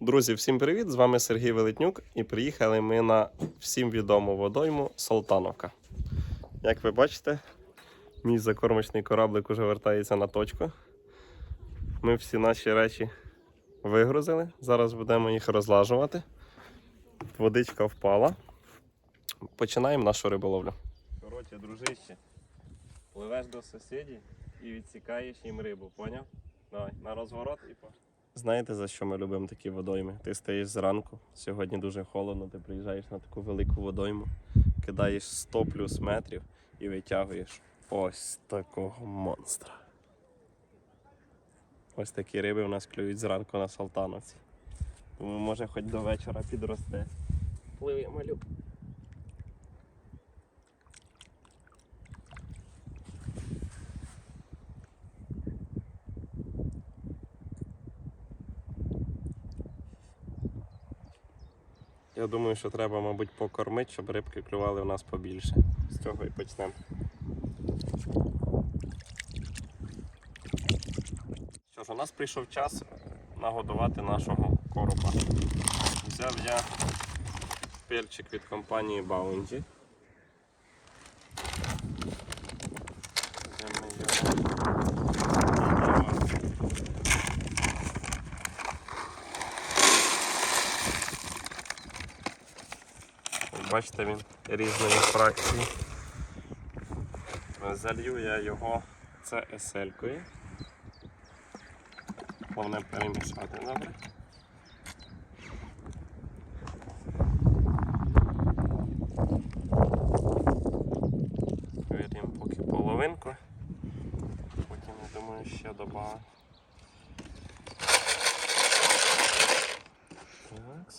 Друзі, всім привіт! З вами Сергій Велетнюк і приїхали ми на всім відому водойму Солтановка. Як ви бачите, мій закормочний кораблик уже вертається на точку. Ми всі наші речі вигрузили. Зараз будемо їх розлажувати. Водичка впала. Починаємо нашу риболовлю. Коротше, дружище, пливеш до сусідів і відсікаєш їм рибу, поняв? Давай, на розворот і по. Знаєте, за що ми любимо такі водойми? Ти стоїш зранку, сьогодні дуже холодно, ти приїжджаєш на таку велику водойму, кидаєш 100 плюс метрів і витягуєш ось такого монстра. Ось такі риби у нас клюють зранку на Салтановці. Тому може хоч до вечора підросте. Пливи, малюк. Я думаю, що треба, мабуть, покормити, щоб рибки клювали у нас побільше. З цього і почнемо. Що ж, у нас прийшов час нагодувати нашого короба. Взяв я перчик від компанії Bounty. Взяємо його. Бачите, він різної фракції. Залью я його це еселькою. Головне перемішати добре. Виріємо поки половинку. Потім, я думаю, ще додам. Так.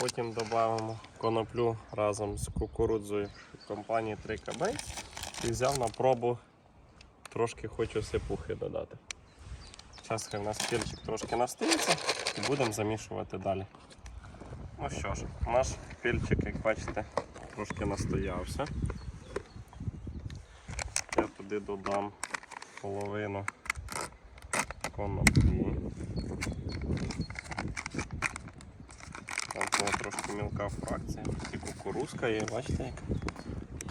Потім додамо коноплю разом з кукурудзою компанії 3КБ і взяв на пробу трошки хочу сипухи додати. Зараз хай у нас перчик трошки настоїться і будемо замішувати далі. Ну що ж, наш пільчик, як бачите, трошки настоявся. Я туди додам половину коноплі. Там трошки мілка фракція. І кукурузка є, бачите як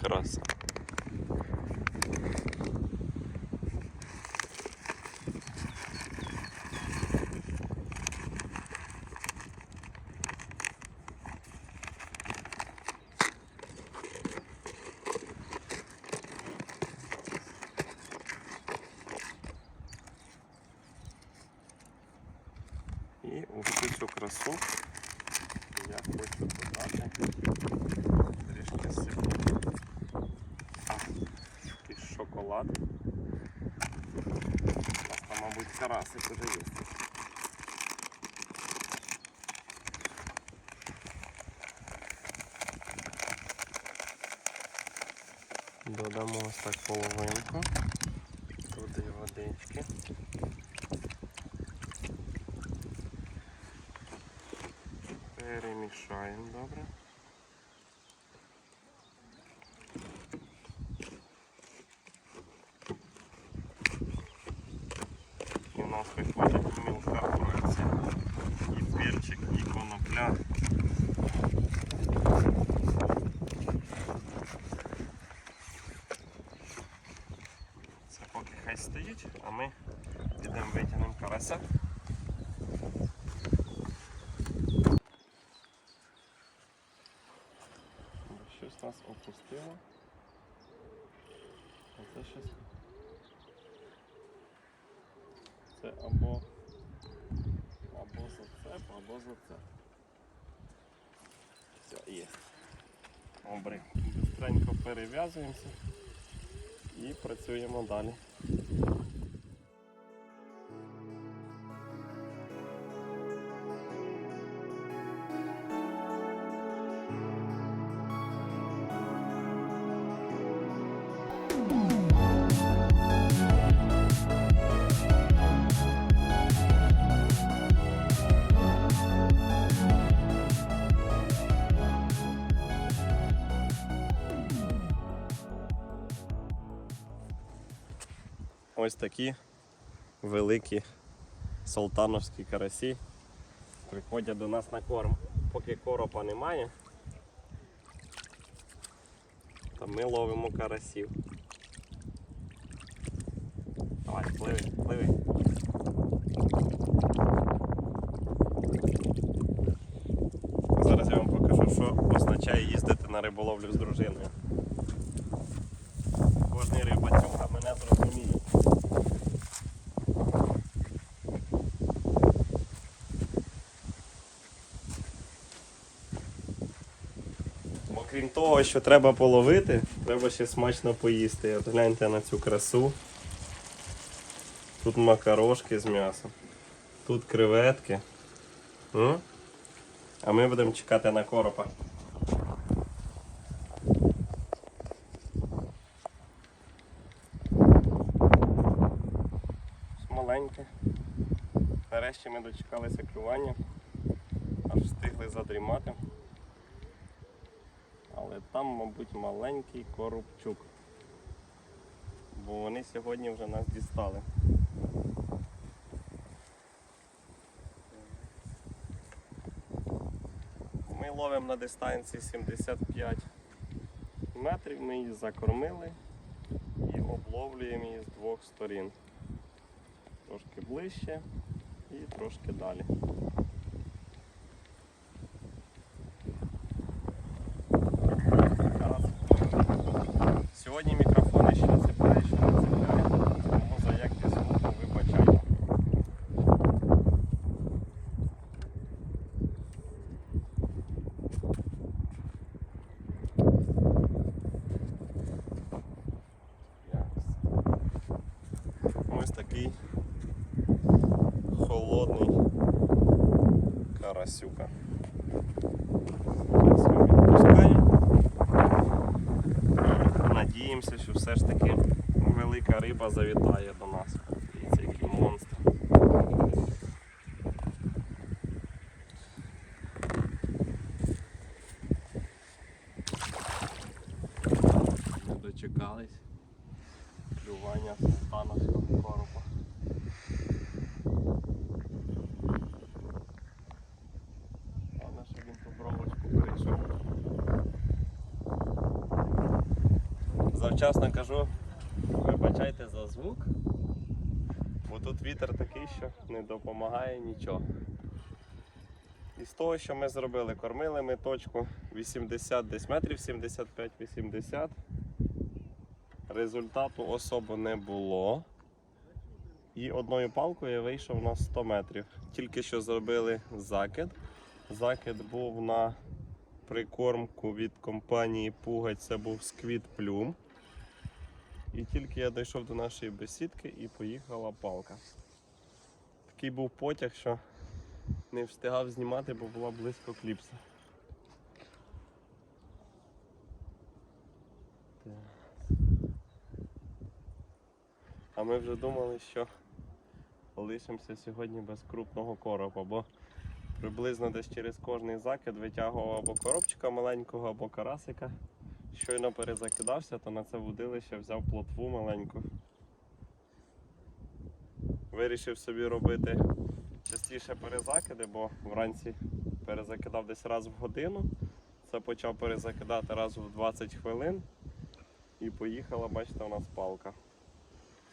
краса. І у всю цю красу я хочу додати трішки сипу. Шоколад. У нас там, мабуть, карасик уже є. Додамо ось так половинку. Туди водички. Перемішаємо добре. Нас виходить мілка фракція. І перчик, і конопля. Це поки хай стоїть, а ми підемо витягнемо карася. Щось нас опустило. А це щось. Це або або зацеп, або зацеп. Все, є. Добре. Быстренько перев'язуємося і працюємо далі. Ось такі великі солтановські карасі Приходять до нас на корм. Поки коропа немає, то ми ловимо карасів. Давай, пливи, пливи. Зараз я вам покажу, що означає їздити на риболовлю з дружиною. Кожний рибацюга мене зрозуміє. Бо того, що треба половити, треба ще смачно поїсти. От гляньте на цю красу. Тут макарошки з м'ясом, тут креветки. М? А ми будемо чекати на коропа. Маленьке. Нарешті ми дочекалися клювання, аж встигли задрімати. Але там, мабуть, маленький коробчук. Бо вони сьогодні вже нас дістали. Ми ловимо на дистанції 75 метрів, ми її закормили і обловлюємо її з двох сторін. Трошки ближче і трошки далі. Зараз. Сьогодні мікрофони ще не цепляє, ще не цепляє, тому за якість звуку вибачайте. Ось такий холодний карасюка. Зараз його відпускаємо. Надіємося, що все ж таки велика риба завітає до нас. Дивіться, який монстр. Дочекались клювання султановського коропа. Головне, щоб він ту проволочку перейшов. Завчасно кажу, вибачайте за звук, бо тут вітер такий, що не допомагає нічого. І з того, що ми зробили, кормили ми точку 80 десь метрів 75-80. Результату особо не було. І одною палкою вийшов на 100 метрів. Тільки що зробили закид. Закид був на прикормку від компанії Пугать, це був сквіт плюм. І тільки я дійшов до нашої бесідки і поїхала палка. Такий був потяг, що не встигав знімати, бо була близько кліпса. А ми вже думали, що лишимося сьогодні без крупного коропа, бо приблизно десь через кожний закид витягував або коробчика маленького, або карасика. Щойно перезакидався, то на це вудилище взяв плотву маленьку. Вирішив собі робити частіше перезакиди, бо вранці перезакидав десь раз в годину. Це почав перезакидати раз в 20 хвилин. І поїхала, бачите, у нас палка.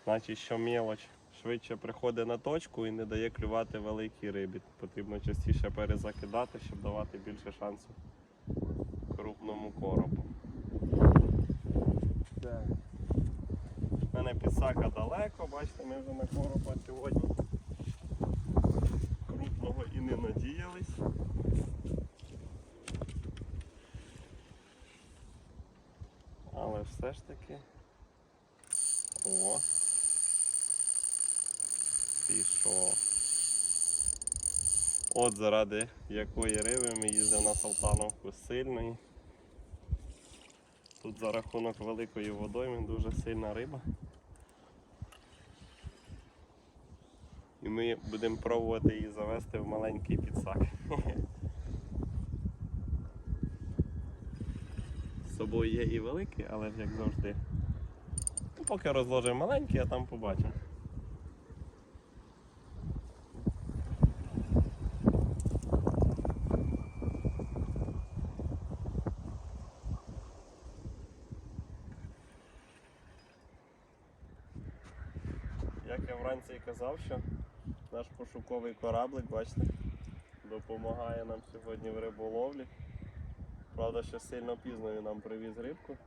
Значить, що мелоч швидше приходить на точку і не дає клювати великій рибі. Потрібно частіше перезакидати, щоб давати більше шансу крупному коробу. Так. У мене підсака далеко, бачите, ми вже на короба сьогодні крупного і не надіялись. Але все ж таки. О. Пішов. От заради якої риби ми їздимо на Салтановку сильної. Тут за рахунок великої водойми дуже сильна риба. І ми будемо пробувати її завести в маленький підсак. З собою є і великий, але як завжди. Ну, поки розложимо маленький, а там побачимо. Казав, що наш пошуковий кораблик, бачите, допомагає нам сьогодні в риболовлі. Правда, що сильно пізно він нам привіз рибку.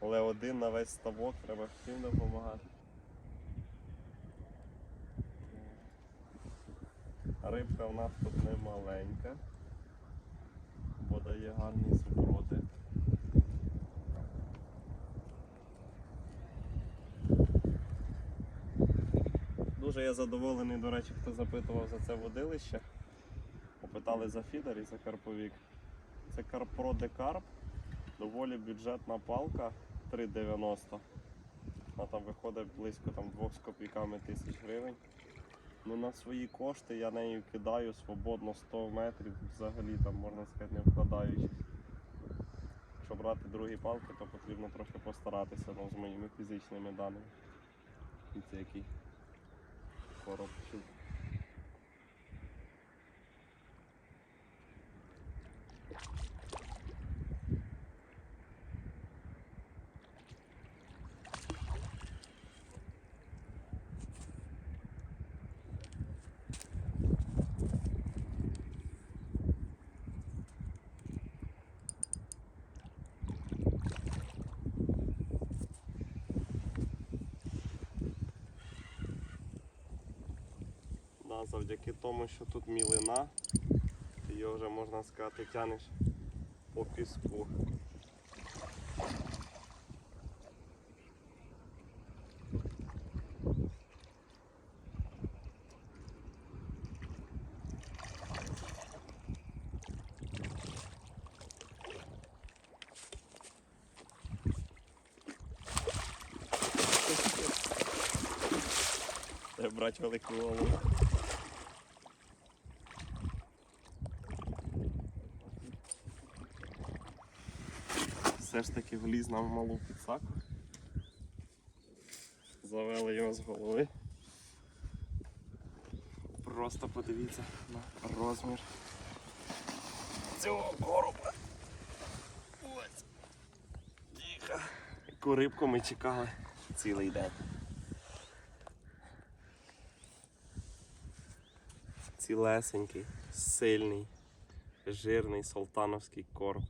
Але один на весь ставок треба всім допомагати. Рибка в нас тут не маленька, бо дає гарний супротив. Дуже я задоволений, до речі, хто запитував за це водилище. Попитали за фідер і за карповік. Це Карпро Декарп, доволі бюджетна палка 3,90. Вона там виходить близько там, 2 з копійками тисяч гривень. Ну, на свої кошти я нею кидаю свободно 100 метрів, взагалі там можна сказати не вкладаючись. Якщо брати другі палки, то потрібно трохи постаратися ну, з моїми фізичними даними. І це який коробчик. Да, завдяки тому, що тут мілина, його вже можна сказати тянеш по піску. Треба брати велику голову. Все ж таки вліз нам в малу підсаку. Завели його з голови. Просто подивіться на розмір цього короба. Ось. Тихо. Яку рибку ми чекали цілий день. Цілесенький, сильний, жирний султановський короб.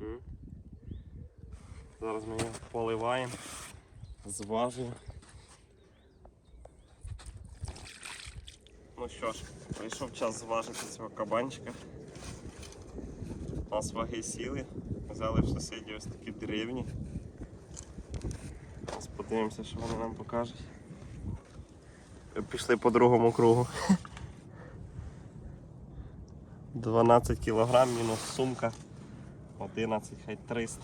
М? Зараз ми його поливаємо, зважуємо. Ну що ж, прийшов час зважити цього кабанчика. У нас ваги сіли. Взяли в сусідів ось такі древні. Зараз подивимося, що вони нам покажуть. Пішли по другому кругу. 12 кг мінус сумка. 11, хай 300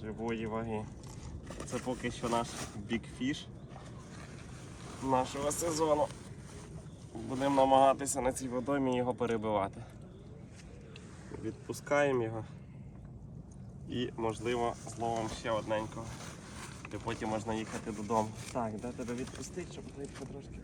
живої ваги. Це поки що наш бікфіш нашого сезону. Будемо намагатися на цій водоймі його перебивати. Відпускаємо його і, можливо, зловимо ще одненького. І потім можна їхати додому. Так, де тебе відпустити, щоб трошки.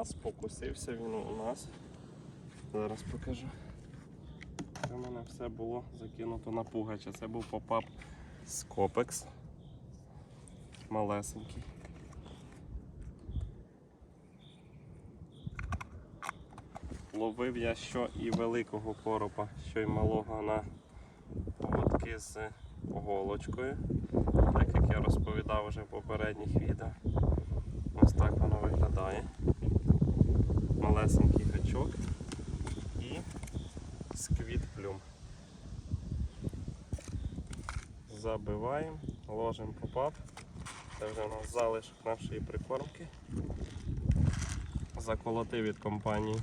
А спокусився він у нас. Зараз покажу. Це в мене все було закинуто на пугача. Це був попап з Копекс. Малесенький. Ловив я що і великого коропа, що й малого на поводки з голочкою. Так як я розповідав вже в попередніх відео. Ось так воно виглядає. Малесенький гачок і сквіт плюм. Забиваємо, ложимо попап. Це вже у нас залишок нашої прикормки. Заколотив від компанії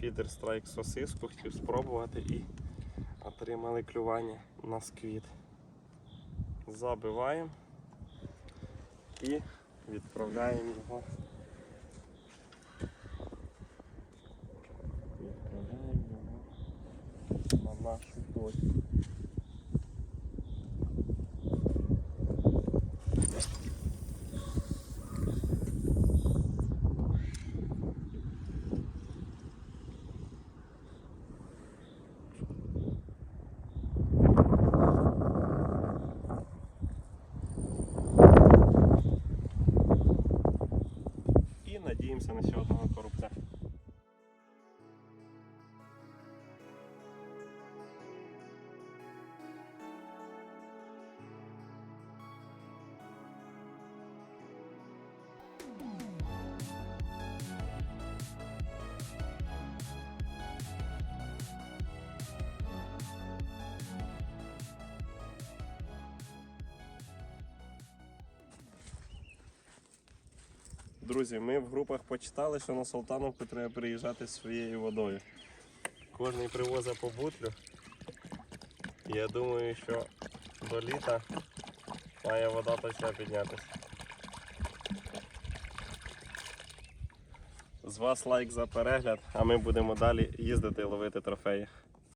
Feeder Strike сосиску, хотів спробувати і отримали клювання на сквіт. Забиваємо і Відправляємо його. Відправляємо його на нашу точку. І надіємося на ще одного Друзі, ми в групах почитали, що на Салтановку треба приїжджати зі своєю водою. Кожний привозить по бутлю. Я думаю, що до літа має вода точно піднятися. З вас лайк за перегляд, а ми будемо далі їздити і ловити трофеї.